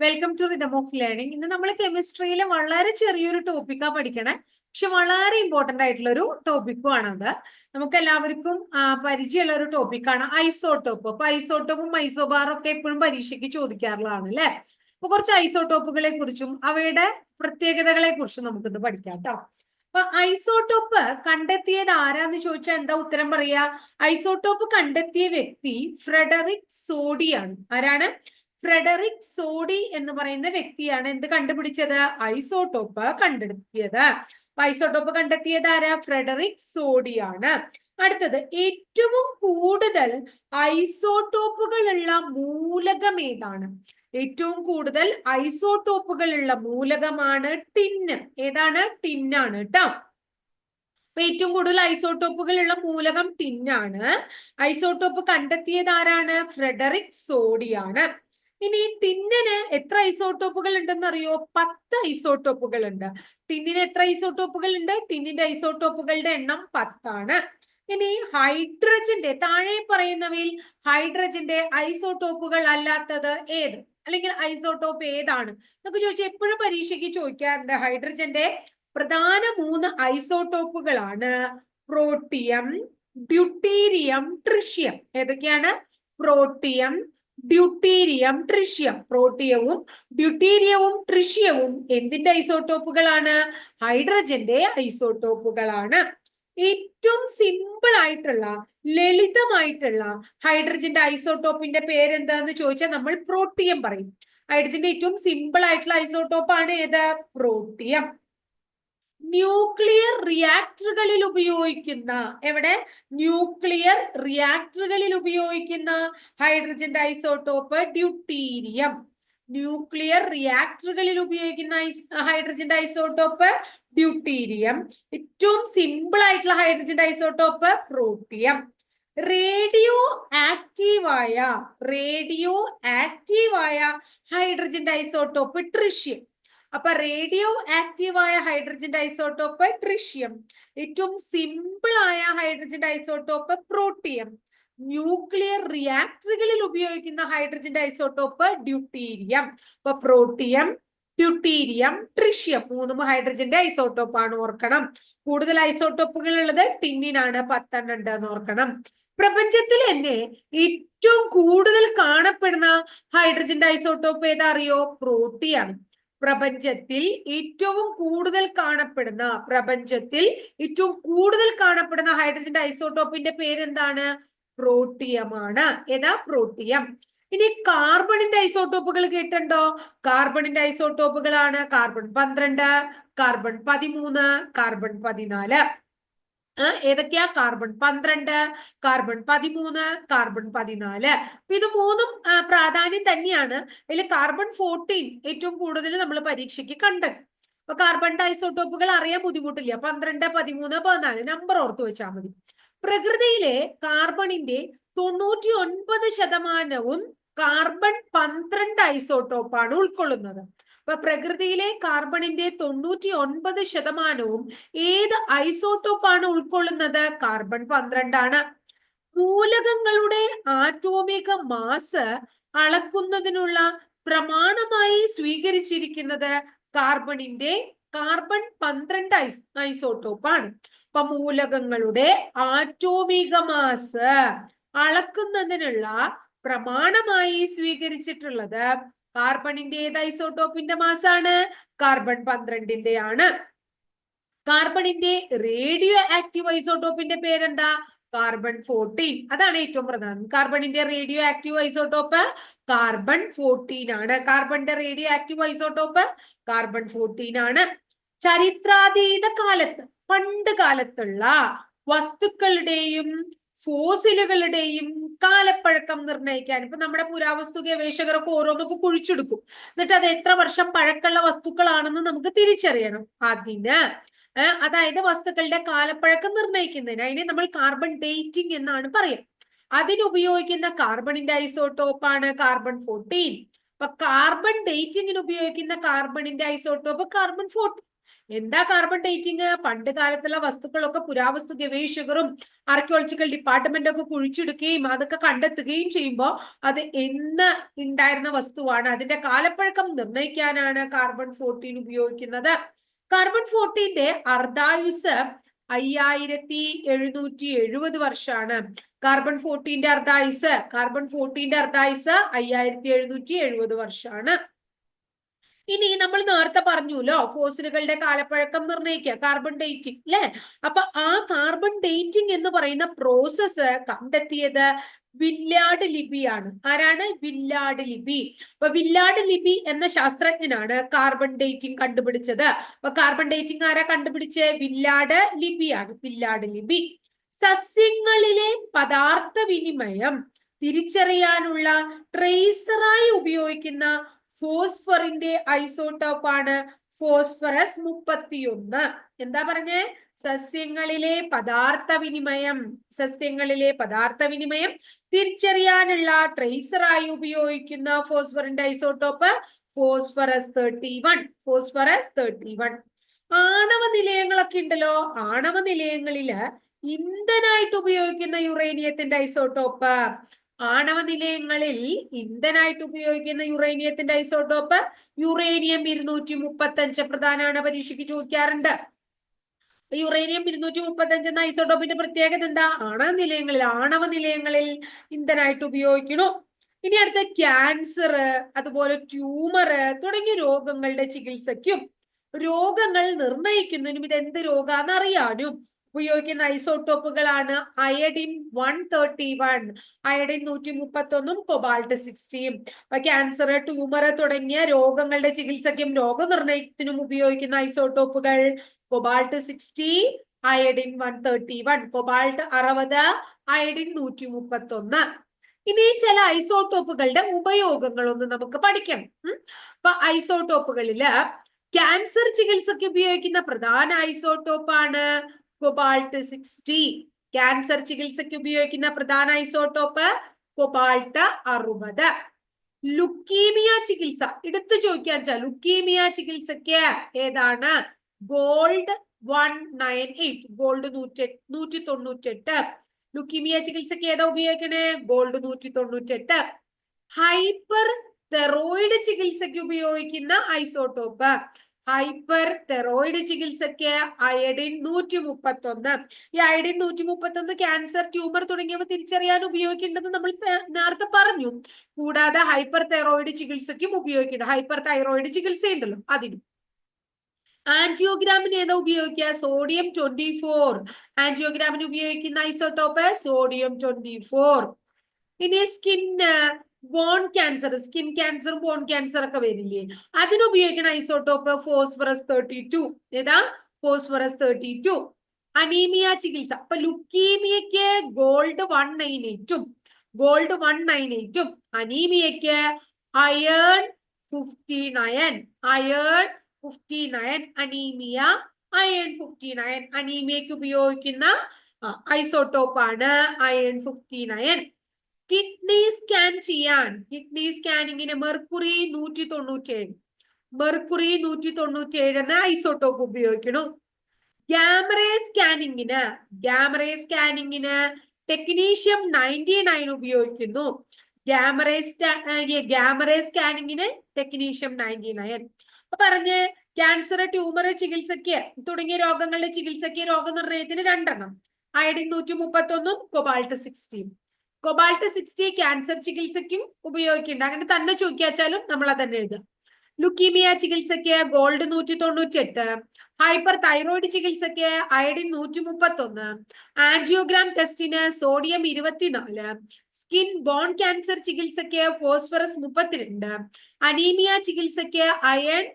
Welcome to rhythm of learning ഇന്ന് നമ്മൾ കെമിസ്ട്രിയിലെ വളരെ ചെറിയൊരു ടോപ്പിക്കാണ് പഠിക്കണേ. പക്ഷെ വളരെ ഇമ്പോർട്ടന്റ് ആയിട്ടുള്ള ഒരു ടോപ്പിക്കും ആണത്. നമുക്ക് എല്ലാവർക്കും പരിചയമുള്ള ഒരു ടോപ്പിക്കാണ് ഐസോട്ടോപ്പ് അപ്പൊ ഐസോട്ടോപ്പും ഐസോബാറും ഒക്കെ എപ്പോഴും പരീക്ഷയ്ക്ക് ചോദിക്കാറുള്ളതാണ് അല്ലെ? അപ്പൊ കുറച്ച് ഐസോട്ടോപ്പുകളെ കുറിച്ചും അവയുടെ പ്രത്യേകതകളെ കുറിച്ചും നമുക്കിന്ന് പഠിക്കാം കേട്ടോ അപ്പൊ ഐസോട്ടോപ്പ് കണ്ടെത്തിയത് ആരാന്ന് ചോദിച്ചാൽ എന്താ ഉത്തരം പറയാ? ഐസോട്ടോപ്പ് കണ്ടെത്തിയ വ്യക്തി ഫ്രെഡറിക് സോഡിയാണ്. ആരാണ്? ഫ്രെഡറിക് സോഡി എന്ന് പറയുന്ന വ്യക്തിയാണ് എന്ത് കണ്ടുപിടിച്ചത്? ഐസോട്ടോപ്പ് കണ്ടെത്തിയത്. ഐസോട്ടോപ്പ് കണ്ടെത്തിയത് ആരാ? ഫ്രെഡറിക് സോഡിയാണ്. അടുത്തത് ഏറ്റവും കൂടുതൽ ഐസോട്ടോപ്പുകളുള്ള മൂലകം ഏതാണ്? ഏറ്റവും കൂടുതൽ ഐസോട്ടോപ്പുകളുള്ള മൂലകമാണ് ടിന്ന്. ഏതാണ്? ടിന്നാണ് കേട്ടോ ഏറ്റവും കൂടുതൽ ഐസോട്ടോപ്പുകളുള്ള മൂലകം ടിന്നാണ്. ഐസോട്ടോപ്പ് കണ്ടെത്തിയത് ആരാണ്? ഫ്രെഡറിക് സോഡിയാണ്. ഇനി ടിന്നിന് എത്ര ഐസോട്ടോപ്പുകൾ ഉണ്ടെന്ന് അറിയോ പത്ത് ഐസോട്ടോപ്പുകൾ ഉണ്ട് ടിന്നിന് എത്ര ഐസോട്ടോപ്പുകൾ ഉണ്ട് ടിന്നിന്റെ ഐസോട്ടോപ്പുകളുടെ എണ്ണം പത്താണ്. ഇനി ഹൈഡ്രജന്റെ താഴെ പറയുന്നവയിൽ ഹൈഡ്രജന്റെ ഐസോട്ടോപ്പുകൾ അല്ലാത്തത് ഏത്? അല്ലെങ്കിൽ ഐസോട്ടോപ്പ് ഏതാണ്? നമുക്ക് ചോദിച്ചാൽ എപ്പോഴും പരീക്ഷയ്ക്ക് ചോദിക്കാറുണ്ട്. ഹൈഡ്രജന്റെ പ്രധാന മൂന്ന് ഐസോട്ടോപ്പുകളാണ് പ്രോട്ടിയം ഡ്യൂട്ടീരിയം ട്രിഷ്യം. ഏതൊക്കെയാണ്? പ്രോട്ടിയം ഡ്യൂട്ടീരിയം ട്രിഷ്യം പ്രോട്ടിയവും ഡ്യൂട്ടീരിയവും ട്രിഷ്യവും എന്തിന്റെ ഐസോട്ടോപ്പുകളാണ് ഹൈഡ്രജന്റെ ഐസോട്ടോപ്പുകളാണ് ഏറ്റവും സിമ്പിൾ ആയിട്ടുള്ള ലളിതമായിട്ടുള്ള ഹൈഡ്രജന്റെ ഐസോട്ടോപ്പിന്റെ പേരെന്താന്ന് ചോദിച്ചാൽ നമ്മൾ പ്രോട്ടിയം പറയും. ഹൈഡ്രജന്റെ ഏറ്റവും സിമ്പിൾ ആയിട്ടുള്ള ഐസോട്ടോപ്പാണ് ഏത്? പ്രോട്ടിയം. ന്യൂക്ലിയർ റിയാക്ടറുകളിൽ ഉപയോഗിക്കുന്ന എവിടെ? ന്യൂക്ലിയർ റിയാക്ടറുകളിൽ ഉപയോഗിക്കുന്ന ഹൈഡ്രജൻ ഐസോട്ടോപ്പ് ഡ്യൂട്ടീരിയം. ന്യൂക്ലിയർ റിയാക്ടറുകളിൽ ഉപയോഗിക്കുന്ന ഹൈഡ്രജൻ ഐസോട്ടോപ്പ് ഡ്യൂട്ടീരിയം. ഏറ്റവും സിമ്പിൾ ആയിട്ടുള്ള ഹൈഡ്രജൻ ഐസോട്ടോപ്പ് പ്രോട്ടിയം. റേഡിയോ ആക്റ്റീവായ റേഡിയോ ആക്റ്റീവായ ഹൈഡ്രജൻ ഐസോട്ടോപ്പ് ട്രിഷ്യം. അപ്പൊ റേഡിയോ ആക്റ്റീവായ ഹൈഡ്രജൻ ഐസോട്ടോപ്പ് ട്രിഷ്യം. ഏറ്റവും സിമ്പിൾ ആയ ഹൈഡ്രജൻ ഐസോട്ടോപ്പ് പ്രോട്ടിയം. ന്യൂക്ലിയർ റിയാക്ടറുകളിൽ ഉപയോഗിക്കുന്ന ഹൈഡ്രജൻ ഐസോട്ടോപ്പ് ഡ്യൂട്ടീരിയം. അപ്പൊ പ്രോട്ടിയം ട്യൂട്ടീരിയം ട്രിഷ്യം മൂന്നും ഹൈഡ്രജന്റെ ഐസോട്ടോപ്പ് ആണ് ഓർക്കണം. കൂടുതൽ ഐസോട്ടോപ്പുകൾ ഉള്ളത് ടിന്നിനാണ് പത്തെണ്ണം ഉണ്ട് എന്ന് ഓർക്കണം. പ്രപഞ്ചത്തിൽ തന്നെ ഏറ്റവും കൂടുതൽ കാണപ്പെടുന്ന ഹൈഡ്രജന്റെ ഐസോട്ടോപ്പ് ഏതാ അറിയോ? പ്രോട്ടിയാണ്. പ്രപഞ്ചത്തിൽ ഏറ്റവും കൂടുതൽ കാണപ്പെടുന്ന പ്രപഞ്ചത്തിൽ ഏറ്റവും കൂടുതൽ കാണപ്പെടുന്ന ഹൈഡ്രജന്റെ ഐസോട്ടോപ്പിന്റെ പേരെന്താണ്? പ്രോട്ടിയമാണ്. ഏതാ? പ്രോട്ടിയം. ഇനി കാർബണിന്റെ ഐസോട്ടോപ്പുകൾ കേട്ടുണ്ടോ കാർബണിന്റെ ഐസോട്ടോപ്പുകളാണ് കാർബൺ പന്ത്രണ്ട് കാർബൺ പതിമൂന്ന് കാർബൺ പതിനാല്. ഏതൊക്കെയാ? കാർബൺ പന്ത്രണ്ട് കാർബൺ പതിമൂന്ന് കാർബൺ പതിനാല്. ഇത് മൂന്നും പ്രാധാന്യം തന്നെയാണ്. അതിൽ കാർബൺ ഫോർട്ടീൻ ഏറ്റവും കൂടുതൽ നമ്മൾ പരീക്ഷയ്ക്ക് കണ്ടത് അപ്പൊ കാർബൺ ഡൈസോട്ടോപ്പുകൾ അറിയാൻ ബുദ്ധിമുട്ടില്ല. പന്ത്രണ്ട് പതിമൂന്ന് പതിനാല് നമ്പർ ഓർത്തു വെച്ചാൽ മതി. പ്രകൃതിയിലെ കാർബണിന്റെ തൊണ്ണൂറ്റി ഒൻപത് ശതമാനവും കാർബൺ പന്ത്രണ്ട് ഐസോട്ടോപ്പാണ് ഉൾക്കൊള്ളുന്നത്. അപ്പൊ പ്രകൃതിയിലെ കാർബണിന്റെ തൊണ്ണൂറ്റി ഒൻപത് ശതമാനവും ഏത് ഐസോട്ടോപ്പാണ് ഉൾക്കൊള്ളുന്നത്? കാർബൺ പന്ത്രണ്ടാണ്. മൂലകങ്ങളുടെ ആറ്റോമിക മാസ് അളക്കുന്നതിനുള്ള പ്രമാണമായി സ്വീകരിച്ചിരിക്കുന്നത് കാർബണിന്റെ കാർബൺ പന്ത്രണ്ട് ഐസ് ഐസോട്ടോപ്പാണ് അപ്പൊ മൂലകങ്ങളുടെ ആറ്റോമിക മാസ് അളക്കുന്നതിനുള്ള പ്രമാണമായി സ്വീകരിച്ചിട്ടുള്ളത് കാർബണിന്റെ ഏത് ഐസോട്ടോപ്പിന്റെ മാസാണ്. കാർബൺ പന്ത്രണ്ടിന്റെ ആണ് കാർബണിന്റെ റേഡിയോ ആക്റ്റീവ് ഐസോട്ടോപ്പിന്റെ പേരെന്താ? കാർബൺ ഫോർട്ടീൻ അതാണ് ഏറ്റവും പ്രധാനം. കാർബണിന്റെ radio active isotope carbon fourteen ആണ്. കാർബണിന്റെ radio active isotope carbon fourteen ആണ്. ചരിത്രാതീത കാലത്ത് പണ്ട് കാലത്തുള്ള വസ്തുക്കളുടെയും ഫോസിലുകളുടെയും കാലപ്പഴക്കം നിർണയിക്കാൻ. ഇപ്പൊ നമ്മുടെ പുരാവസ്തു ഗവേഷകരൊക്കെ ഓരോന്നൊക്കെ കുഴിച്ചെടുക്കും. എന്നിട്ട് അത് എത്ര വർഷം പഴക്കമുള്ള വസ്തുക്കളാണെന്ന് നമുക്ക് തിരിച്ചറിയണം. അതിന് അതായത് വസ്തുക്കളുടെ കാലപ്പഴക്കം നിർണയിക്കുന്നതിന്. അതിനെ നമ്മൾ കാർബൺ ഡേറ്റിംഗ് എന്നാണ് പറയുക. അതിനുപയോഗിക്കുന്ന കാർബണിന്റെ ഐസോട്ടോപ്പ് ആണ് കാർബൺ ഫോർട്ടീൻ അപ്പൊ കാർബൺ ഡേറ്റിംഗിന് ഉപയോഗിക്കുന്ന കാർബണിന്റെ ഐസോട്ടോപ്പ് കാർബൺ ഫോർട്ടീൻ എന്താ കാർബൺ ഡേറ്റിംഗ് പണ്ട് കാലത്തുള്ള വസ്തുക്കളൊക്കെ പുരാവസ്തു ഗവേഷകരും ആർക്കിയോളജിക്കൽ ഡിപ്പാർട്ട്മെന്റ് ഒക്കെ കുഴിച്ചെടുക്കുകയും അതൊക്കെ കണ്ടെത്തുകയും ചെയ്യുമ്പോൾ അത് എന്ന് ഉണ്ടായിരുന്ന വസ്തുവാണ്. അതിന്റെ കാലപ്പഴക്കം നിർണയിക്കാനാണ് കാർബൺ ഫോർട്ടീൻ ഉപയോഗിക്കുന്നത്. കാർബൺ ഫോർട്ടീന്റെ അർദ്ധായുസ് അയ്യായിരത്തി എഴുന്നൂറ്റി എഴുപത് വർഷമാണ് കാർബൺ ഫോർട്ടീന്റെ അർദ്ധായുസ് കാർബൺ ഫോർട്ടീന്റെ അർദ്ധായുസ് അയ്യായിരത്തി എഴുന്നൂറ്റി എഴുപത് വർഷമാണ് ഇനി നമ്മൾ നേരത്തെ പറഞ്ഞുല്ലോ ഫോസിലുകളുടെ കാലപ്പഴക്കം നിർണയിക്കുക കാർബൺ ഡേറ്റിംഗ് അല്ലെ അപ്പൊ ആ കാർബൺ ഡേറ്റിംഗ് എന്ന് പറയുന്ന പ്രോസസ്സ് കണ്ടെത്തിയത് വില്ലാട് ലിപിയാണ് ആരാണ്? വില്ലാട് ലിപി. അപ്പൊ വില്ലാട് ലിപി എന്ന ശാസ്ത്രജ്ഞനാണ് കാർബൺ ഡേറ്റിംഗ് കണ്ടുപിടിച്ചത്. അപ്പൊ കാർബൺ ഡേറ്റിംഗ് ആരാ കണ്ടുപിടിച്ച്? വില്ലാട് ലിപിയാണ് വില്ലാട് ലിപി. സസ്യങ്ങളിലെ പദാർത്ഥ വിനിമയം തിരിച്ചറിയാനുള്ള ട്രേസറായി ഉപയോഗിക്കുന്ന ഫോസ്ഫറിന്റെ ഐസോട്ടോപ്പ് ആണ് ഫോസ്ഫറസ് മുപ്പത്തിയൊന്ന്. എന്താ പറഞ്ഞേ? സസ്യങ്ങളിലെ പദാർത്ഥ വിനിമയം സസ്യങ്ങളിലെ പദാർത്ഥ വിനിമയം തിരിച്ചറിയാനുള്ള ട്രേസറായി ഉപയോഗിക്കുന്ന ഫോസ്ഫറിന്റെ isotope phosphorus thirty one phosphorus thirty one ആണവ നിലയങ്ങളൊക്കെ ഉണ്ടല്ലോ. ആണവ നിലയങ്ങളിൽ ഇന്ധനായിട്ട് ഉപയോഗിക്കുന്ന യുറേനിയത്തിന്റെ ഐസോട്ടോപ്പ് ആണവ നിലയങ്ങളിൽ ഇന്ധനായിട്ട് ഉപയോഗിക്കുന്ന യുറേനിയത്തിന്റെ ഐസോട്ടോപ്പ് യുറേനിയം ഇരുന്നൂറ്റി മുപ്പത്തി അഞ്ച് പ്രധാനമാണ് പരീക്ഷയ്ക്ക് ചോദിക്കാറുണ്ട്. യുറേനിയം ഇരുന്നൂറ്റി മുപ്പത്തി അഞ്ച് എന്ന ഐസോട്ടോപ്പിന്റെ പ്രത്യേകത എന്താ? ആണവ നിലയങ്ങളിൽ ആണവ നിലയങ്ങളിൽ ഇന്ധനായിട്ട് ഉപയോഗിക്കണു ഇനി അടുത്ത ക്യാൻസർ അതുപോലെ ട്യൂമർ തുടങ്ങിയ രോഗങ്ങളുടെ ചികിത്സയ്ക്കും രോഗങ്ങൾ നിർണയിക്കുന്നതിനും ഇത് എന്ത് രോഗാന്ന് അറിയാനും ഉപയോഗിക്കുന്ന ഐസോട്ടോപ്പുകളാണ് iodine one thirty one iodine നൂറ്റി മുപ്പത്തി ഒന്നും കൊബാൾട്ട് സിക്സ്റ്റിയും അപ്പൊ ക്യാൻസർ ട്യൂമർ തുടങ്ങിയ രോഗങ്ങളുടെ ചികിത്സയ്ക്കും രോഗനിർണയത്തിനും ഉപയോഗിക്കുന്ന ഐസോട്ടോപ്പുകൾ cobalt sixty iodine one thirty one cobalt അറുപത് അയഡിൻ നൂറ്റി മുപ്പത്തി ഒന്ന് ഇനി ചില ഐസോട്ടോപ്പുകളുടെ ഉപയോഗങ്ങൾ ഒന്ന് നമുക്ക് പഠിക്കണം. അപ്പൊ ഐസോട്ടോപ്പുകളിൽ ക്യാൻസർ ചികിത്സയ്ക്ക് ഉപയോഗിക്കുന്ന പ്രധാന ഐസോട്ടോപ്പാണ് കൊബാൾട്ട് സിക്സ്റ്റി ക്യാൻസർ ചികിത്സയ്ക്ക് ഉപയോഗിക്കുന്ന പ്രധാന ഐസോട്ടോപ്പ് കൊബാൾട്ട് അറുപത്. ലുക്കീമിയ ചികിത്സ. എടുത്തു ചോദിക്കാൻ വെച്ചാൽ ലുക്കീമിയ ചികിത്സയ്ക്ക് ഏതാണ്? Gold one nine eight gold നൂറ്റി നൂറ്റി തൊണ്ണൂറ്റെട്ട്. ലുക്കീമിയ ചികിത്സയ്ക്ക് ഏതാ ഉപയോഗിക്കണേ? ഗോൾഡ് നൂറ്റി തൊണ്ണൂറ്റെട്ട്. ഹൈപ്പർ തെറോയിഡ് ചികിത്സയ്ക്ക് ഉപയോഗിക്കുന്ന ഐസോട്ടോപ്പ് ഹൈപ്പർ തെറോയിഡ് ചികിത്സയ്ക്ക് അയഡിൻ നൂറ്റി മുപ്പത്തി ഒന്ന് ഈ അയഡിൻ നൂറ്റി മുപ്പത്തി ഒന്ന് ക്യാൻസർ ട്യൂമർ തുടങ്ങിയവ തിരിച്ചറിയാൻ ഉപയോഗിക്കേണ്ടത് നമ്മൾ നേരത്തെ പറഞ്ഞു. കൂടാതെ ഹൈപ്പർ തെറോയിഡ് ചികിത്സയ്ക്കും ഉപയോഗിക്കുന്നുണ്ട് ഹൈപ്പർ തൈറോയിഡ് ചികിത്സയുണ്ടല്ലോ അതിനും. ആൻജിയോഗ്രാമിന് ഏതാ ഉപയോഗിക്കുക? Sodium twenty four. ആൻജിയോഗ്രാമിന് ഉപയോഗിക്കുന്ന ഐസോട്ടോപ്പ് സോഡിയം ട്വന്റി ഫോർ. ഇനി skin bone cancer skin cancer bone cancer ഒക്കെ വരില്ലേ? അതിന് ഉപയോഗിക്കുന്ന ഐസോട്ടോപ്പ് ഫോസ്ഫറസ് തേർട്ടി ടു ഏതാ? ഫോസ്ഫറസ് തേർട്ടി ടു അനീമിയ ചികിത്സ. അപ്പൊ ലുക്കീമിയക്ക് ഗോൾഡ് വൺ നയൻ എയ്റ്റും ഗോൾഡ് വൺ നയൻ എയ്റ്റും അനീമിയക്ക് iron fifty nine iron fifty nine anaemia iron fifty nine അനീമിയക്ക് ഉപയോഗിക്കുന്ന ഐസോട്ടോപ്പാണ് iron fifty nine kidney scan ചെയ്യാൻ. കിഡ്നി സ്കാനിങ്ങിന് മെർക്കുറി നൂറ്റി തൊണ്ണൂറ്റേഴ് മെർക്കുറി നൂറ്റി തൊണ്ണൂറ്റേഴ് എന്ന ഐസോട്ടോപ്പ് ഉപയോഗിക്കണം ഗ്യാമറേ സ്കാനിങ്ങിന് ഗ്യാമറേ സ്കാനിങ്ങിന് ടെക്നീഷ്യം നയന്റി നയൻ ഉപയോഗിക്കുന്നു. ഗ്യാമറേ ഗ്യാമറേ സ്കാനിങ്ങിന് ടെക്നീഷ്യം നയന്റി നയൻ അപ്പൊ പറഞ്ഞ് ക്യാൻസർ ട്യൂമർ ചികിത്സയ്ക്ക് തുടങ്ങിയ രോഗങ്ങളുടെ ചികിത്സയ്ക്ക് രോഗനിർണയത്തിന് രണ്ടെണ്ണം. അയഡിൻ നൂറ്റി മുപ്പത്തി ഒന്നും കൊബാൾട്ട് സിക്സ്റ്റിയും കൊബാൾട്ട് സിക്സ്റ്റി ക്യാൻസർ ചികിത്സയ്ക്കും ഉപയോഗിക്കുന്നുണ്ട്. അങ്ങനെ തന്നെ ചോദിക്കാച്ചാലും നമ്മൾ അതന്നെ എഴുതുക ലുക്കീമിയ ചികിത്സയ്ക്ക് ഗോൾഡ് നൂറ്റി തൊണ്ണൂറ്റി എട്ട് ഹൈപ്പർ തൈറോയിഡ് ചികിത്സയ്ക്ക് അയഡിൻ നൂറ്റി മുപ്പത്തി ഒന്ന് ആൻജിയോഗ്രാം ടെസ്റ്റിന് സോഡിയം ഇരുപത്തിനാല് സ്കിൻ ബോൺ ക്യാൻസർ ചികിത്സയ്ക്ക് ഫോസ്ഫറസ് മുപ്പത്തിരണ്ട് അനീമിയ ചികിത്സയ്ക്ക് അയൺ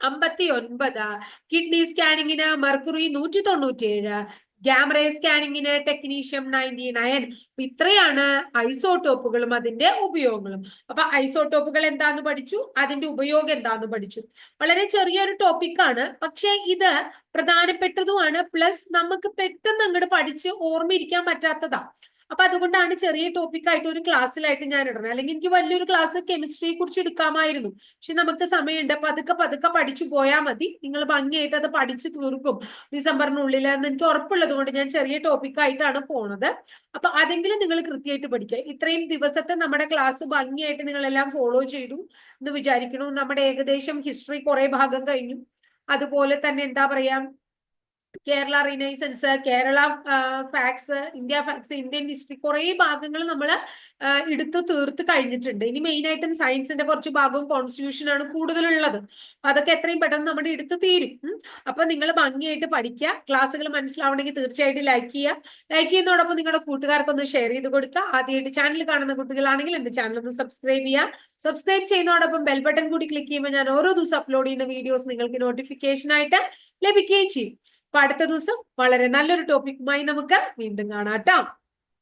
അമ്പത്തി ഒൻപത് കിഡ്നി സ്കാനിങ്ങിന് മർക്കുറി നൂറ്റി തൊണ്ണൂറ്റിയേഴ് ഗ്യാമറേ സ്കാനിങ്ങിന് ടെക്നീഷ്യം നയന്റി നയൻ ഇത്രയാണ് ഐസോടോപ്പുകളും അതിന്റെ ഉപയോഗങ്ങളും. അപ്പൊ ഐസോടോപ്പുകൾ എന്താന്ന് പഠിച്ചു? അതിന്റെ ഉപയോഗം എന്താന്ന് പഠിച്ചു? വളരെ ചെറിയൊരു ടോപ്പിക്കാണ് പക്ഷെ ഇത് പ്രധാനപ്പെട്ടതുമാണ്. പ്ലസ് നമുക്ക് പെട്ടെന്ന് അങ്ങോട്ട് പഠിച്ച് ഓർമ്മയിരിക്കാൻ പറ്റാത്തതാ. അപ്പൊ അതുകൊണ്ടാണ് ചെറിയ ടോപ്പിക്കായിട്ട് ഒരു ക്ലാസ്സിലായിട്ട് ഞാൻ ഇടുന്നത് അല്ലെങ്കിൽ എനിക്ക് വലിയൊരു ക്ലാസ് കെമിസ്ട്രിയെ കുറിച്ച് എടുക്കാമായിരുന്നു. പക്ഷെ നമുക്ക് സമയമുണ്ട്. പതുക്കെ പതുക്കെ പഠിച്ചു പോയാൽ മതി. നിങ്ങൾ ഭംഗിയായിട്ട് അത് പഠിച്ചു തീർക്കും ഡിസംബറിനുള്ളിൽ എന്ന് എനിക്ക് ഉറപ്പുള്ളത് കൊണ്ട് ഞാൻ ചെറിയ ടോപ്പിക്കായിട്ടാണ് പോണത്. അപ്പൊ അതെങ്കിലും നിങ്ങൾ കൃത്യമായിട്ട് പഠിക്കുക. ഇത്രയും ദിവസത്തെ നമ്മുടെ ക്ലാസ് ഭംഗിയായിട്ട് നിങ്ങളെല്ലാം ഫോളോ ചെയ്തു എന്ന് വിചാരിക്കണു നമ്മുടെ ഏകദേശം ഹിസ്റ്ററി കുറെ ഭാഗം കഴിഞ്ഞു. അതുപോലെ തന്നെ എന്താ പറയാ Kerala renaissance Kerala facts India facts Indian history കുറെ ഭാഗങ്ങൾ നമ്മൾ എടുത്ത് തീർത്ത് കഴിഞ്ഞിട്ടുണ്ട്. ഇനി മെയിൻ ആയിട്ടും സയൻസിന്റെ കുറച്ച് ഭാഗവും കോൺസ്റ്റിറ്റ്യൂഷനാണ് കൂടുതലുള്ളത്. അപ്പൊ അതൊക്കെ എത്രയും പെട്ടെന്ന് നമ്മുടെ എടുത്ത് തീരും. അപ്പൊ നിങ്ങൾ ഭംഗിയായിട്ട് പഠിക്കുക. ക്ലാസ്സുകൾ മനസ്സിലാവണമെങ്കിൽ തീർച്ചയായിട്ടും ലൈക്ക് ചെയ്യുക. ലൈക്ക് ചെയ്യുന്നതോടൊപ്പം നിങ്ങളുടെ കൂട്ടുകാർക്കൊന്ന് ഷെയർ ചെയ്ത് കൊടുക്കുക. ആദ്യമായിട്ട് ചാനൽ കാണുന്ന കുട്ടികളാണെങ്കിൽ എന്റെ ചാനൽ ഒന്ന് സബ്സ്ക്രൈബ് ചെയ്യുക. സബ്സ്ക്രൈബ് ചെയ്യുന്നതോടൊപ്പം ബെൽ ബട്ടൺ കൂടി ക്ലിക്ക് ചെയ്യുമ്പോൾ ഞാൻ ഓരോ ദിവസം അപ്ലോഡ് ചെയ്യുന്ന വീഡിയോസ് നിങ്ങൾക്ക് നോട്ടിഫിക്കേഷൻ ആയിട്ട് ലഭിക്കുകയും ചെയ്യും. അപ്പൊ അടുത്ത ദിവസം വളരെ നല്ലൊരു ടോപ്പിക്കുമായി നമുക്ക് വീണ്ടും കാണാം ട്ടോ